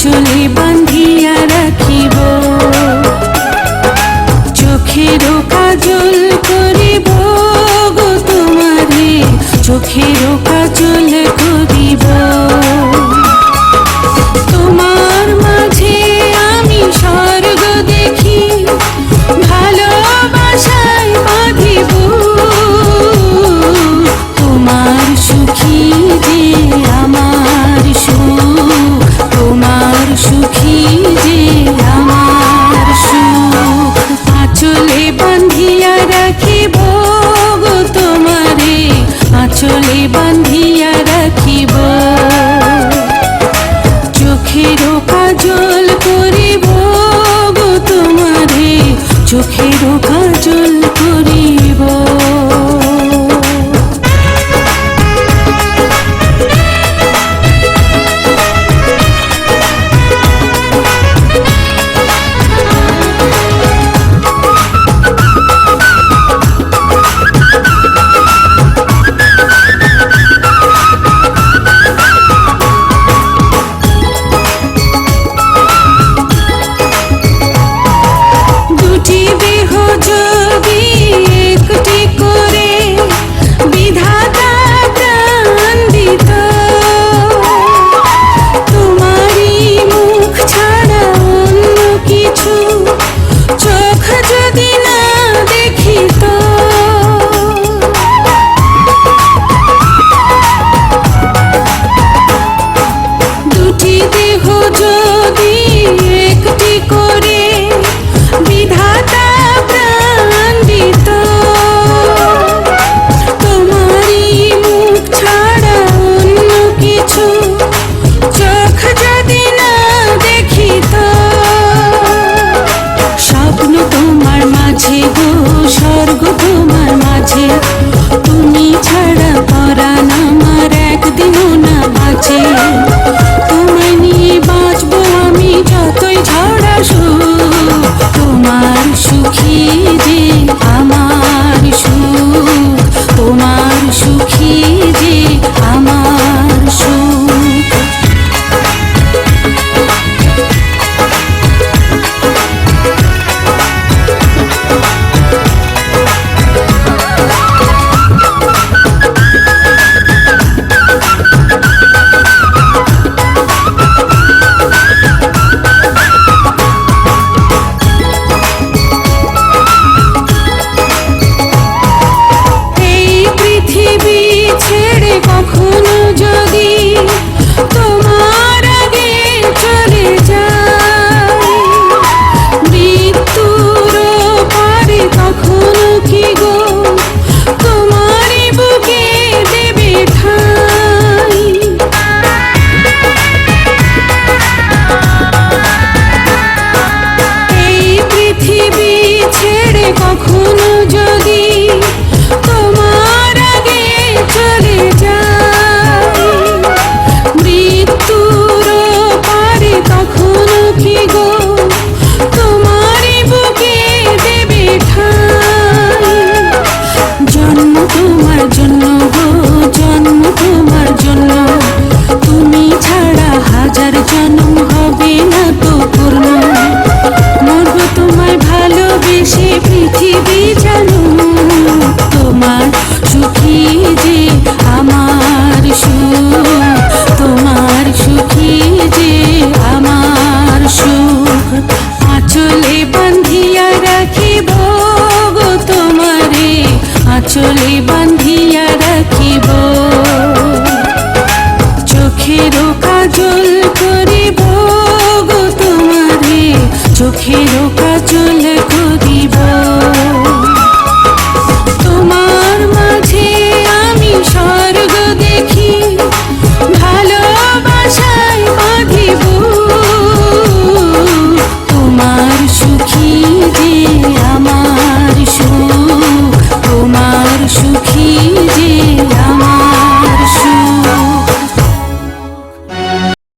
চুলি বান্ধিয়া রাখিব। চোখের কাজল করিব গো তোমারে চোখের কাজল করিব। চোখে সুখী গো আঁচলে বান্ধিয়া রাখিব। চোখের কাজল করিব গো তোমারে। চোখের কাজল